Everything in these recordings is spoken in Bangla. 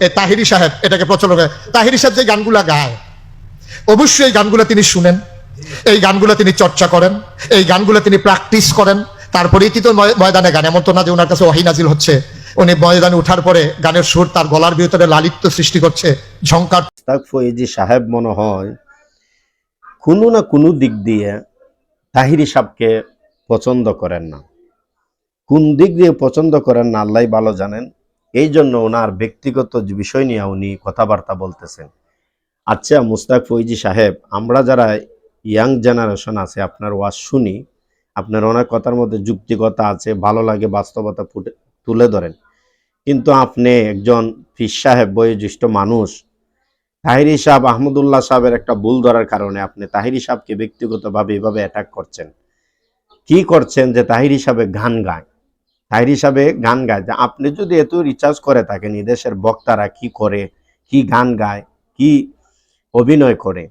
এ তাহিরি সাহেব, এটাকে প্রচলন করে। তাহিরি সাহেব যে গানগুলা গায়, অবশ্যই এই গানগুলো তিনি শুনেন, এই গানগুলো তিনি চর্চা করেন, এই গানগুলো তিনি প্র্যাকটিস করেন তারপরেই কি তো ময়- ময়দানে গান। এমন তো না যে ওনার কাছে ওয়াহি নাজিল হচ্ছে, উনি ময়দানে ওঠার পরে গানের সুর তার গলার ভিতরে লালিত্য সৃষ্টি করছে মুস্তাক ফয়েজি সাহেব মনে হয়, কোনো না কোনো দিক দিয়ে তাহিরি সাহেবকে পছন্দ করেন না। কোন দিক দিয়ে পছন্দ করেন না, আল্লাহ ভালো জানেন। এই জন্য ওনার ব্যক্তিগত বিষয় নিয়ে উনি কথাবার্তা বলতেছেন। আচ্ছা মুস্তাক ফৈজি সাহেব, আমরা যারা ইয়াং জেনারেশন আছে, আপনার ওয়াজ শুনি, আপনার অনেক কথার মধ্যে যুক্তিকতা আছে, ভালো লাগে, বাস্তবতা ফুটে, তুলে ধরেন। কিন্তু আপনি একজন ফির সাহেব, বয়োজ্যেষ্ঠ মানুষ, তাহিরি সাহেব, আহমদুল্লাহ সাহেবের একটা ভুল ধরার কারণে আপনি তাহিরি সাহেবকে ব্যক্তিগতভাবে এভাবে অ্যাটাক করছেন। কি করছেন যে তাহিরি সাহেবে গান গায়? তাহিরি সাহেবে গান গায়। যে আপনি যদি এত রিচার্জ করে থাকেন দেশের বক্তারা কি করে কি গান গায় কি অভিনয় করে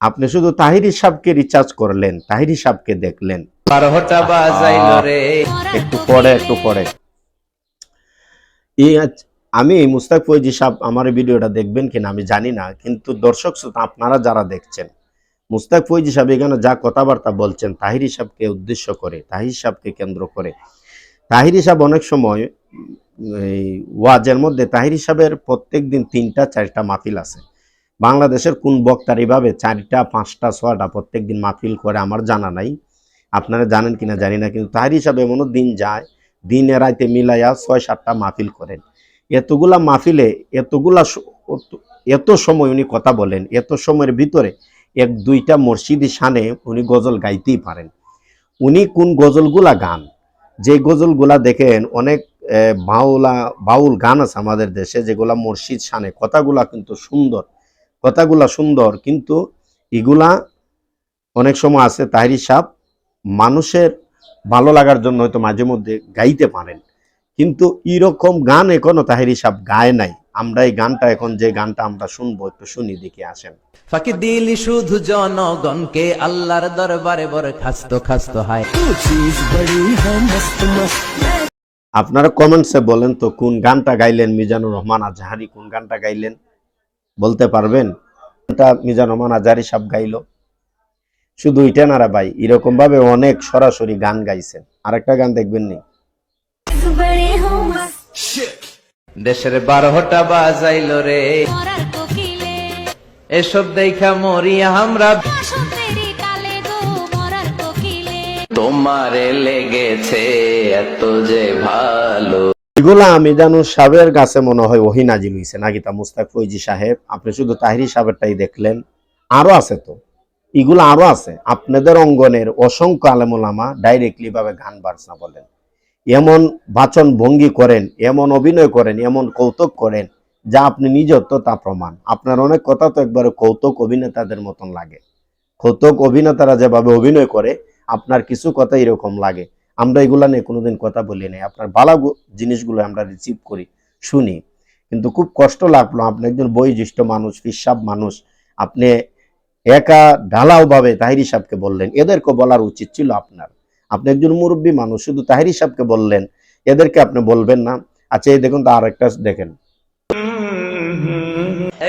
আপনি শুধু তাহিরি সাহেবকে রিচার্জ করলেন তাহিরি সাহেবকে দেখলেন। একটু পরে একটু পরে। আমি মুস্তাক ফৈজি সাহেব আমার ভিডিওটা দেখবেন কিনা আমি জানি না কিন্তু দর্শক শ্রোতা আপনারা যারা দেখছেন মুস্তাক ফৈজি সাহেব এখানে যা কথাবার্তা বলছেন তাহিরি সাহেবকে উদ্দেশ্য করে তাহির সাহেবকে কেন্দ্র করে তাহিরি সাহেব অনেক সময়, এই ওয়াজের মধ্যে তাহির হিসাবের প্রত্যেক দিন তিনটা, চারটা মাহফিল আছে। বাংলাদেশের কোন বক্তার এইভাবে চারটা, পাঁচটা, ছয়টা প্রত্যেক দিন মাহফিল করে আমার জানা নাই। আপনারা জানেন কিনা জানি না, কিন্তু তাহির হিসাবে এমনও দিন যায়, দিনে রাতে মিলাইয়া ছয়, সাতটা মাহফিল করেন। এতগুলা মাহফিলে এতগুলা এত সময় উনি কথা বলেন, এত সময়ের ভিতরে এক, দুইটা মসজিদি শানে উনি গজল গাইতেই পারেন। উনি কোন গজলগুলা গান? যে গজলগুলা দেখেন, অনেক বাউলা, বাউল গান আছে আমাদের দেশে, যেগুলা মসজিদ শানে, কথাগুলা কিন্তু সুন্দর, কথাগুলা সুন্দর, কিন্তু এগুলা অনেক সময় আছে তাহিরি সাপ মানুষের ভালো লাগার জন্য হয়তো মাঝে মধ্যে গাইতে পারেন। কিন্তু এরকম গান এখনও তাহের সাহেব গায় নাই। আমরা এই গানটা এখন যে গানটা আমরা শুনব একটু শুনি দেখে আসেন। ফাঁকি দিলি শুধু জনগণকে আল্লাহর দরবারে বড় খাস্ত খাস্ত হায় আপনারা কমেন্টসে বলেন তো কোন গানটা গাইলেন মিজানুর রহমান আজহারি কোন গানটা গাইলেন? বলতে পারবেন? গানটা মিজানুর রহমান আজহারি সব গাইলো? শুধু ইটানারা ভাই এরকম ভাবে অনেক সরাসরি গান গাইছেন। আরেকটা গান দেখবেন নি? দেশের বারোটা বাজাইল রে। এসব দেখা মরি আমরা। বসন্তেরই কালে গো মরার কোকিলে। তোমারে লেগেছে এত যে ভালো। এগুলা আমি জানো সাহেবের কাছে মনে হয় ওহি নাজিল হইছে। নাকি তা মুস্তাক ফৈজি সাহেব আপনি শুধু তাহিরি সাহেবেরটাই দেখলেন। আরও আছে তো। এগুলো আরও আছে। আপনাদের অঙ্গনের অসংখ্য আলেমুলামা ডাইরেক্টলি ভাবে গান বাজনা বলেন। এমন বাচন ভঙ্গি করেন, এমন অভিনয় করেন, এমন কৌতুক করেন, যা আপনি নিজের তো প্রমাণ। আপনার অনেক কথা তো একবারে কৌতুক অভিনেতাদের মতন লাগে। কৌতুক অভিনেতারা যেভাবে অভিনয় করে, আপনার কিছু কথা এরকম লাগে। আমরা এগুলা নিয়ে কোনোদিন কথা বলি নাই। আপনার ভালো জিনিসগুলো আমরা রিসিভ করি, শুনি। কিন্তু খুব কষ্ট লাগল, আপনি একজন বয়োজ্যেষ্ঠ মানুষ ফিসাব মানুষ, আপনি একা ঢালাও ভাবে তাহিরি সাহেবকে বললেন। এদেরকে বলার উচিত ছিল আপনার। আপনি একজন মুরব্বী মানুষ শুধু তাহিরি সাহেবকে বললেন এদেরকে আপনি বলবেন না। আচ্ছা এই দেখুন তো আর একটা দেখেন।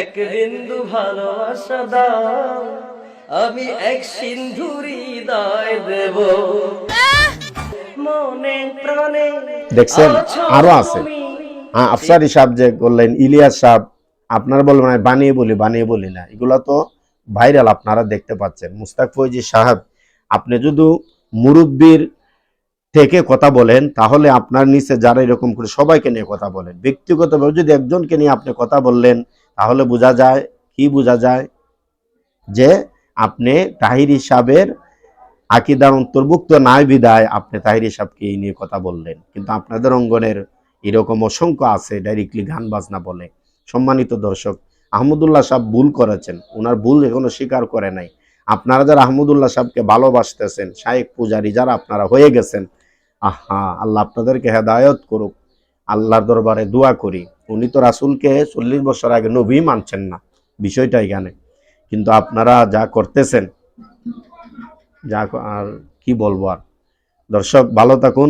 এক বিন্দু ভালোবাসা দাও আমি এক সিন্ধুরি দায় দেব। মনে প্রাণে দেখছেন আরও আছে। হ্যাঁ আফসারি সাহেব যে বললেন ইলিয়াস সাহেব আপনারা বলবেন বানিয়ে বলি বানিয়ে বলি না। এগুলো তো ভাইরাল আপনারা দেখতে পাচ্ছেন। মুস্তাক ফৈজি সাহেব আপনি যদি মুরব্বীর থেকে কথা বলেন, তাহলে আপনার নিচে যারা এরকম করে সবাইকে নিয়ে কথা বলেন। ব্যক্তিগতভাবে যদি একজনকে নিয়ে আপনি কথা বললেন, তাহলে বোঝা যায়, কি বোঝা যায়? যে আপনি তাহির সাহেবের আকিদার অন্তর্ভুক্ত নাই বিদায় আপনি তাহির সাহেবকে এই নিয়ে কথা বললেন। কিন্তু আপনাদের অঙ্গনের এরকম অসংখ্য আছে ডাইরেক্টলি গান বাজনা বলে। সম্মানিত দর্শক, আহমদুল্লাহ সাহেব ভুল করেছেন। ওনার ভুল এখনও স্বীকার করে নাই। আপনারা যারা আহমদুল্লাহ সাহেবকে ভালোবাসতেছেন শাহেক পূজারী যারা আপনারা হয়ে গেছেন, আহা, আল্লাহ আপনাদেরকে হেদায়ত করুক, আল্লাহর দরবারে দোয়া করি। উনি তো রাসুলকে চল্লিশ বছর আগে নবী মানছেন না, বিষয়টা এখানে। কিন্তু আপনারা যা করতেছেন, যা আর কি বলব আর? দর্শক, ভালো থাকুন।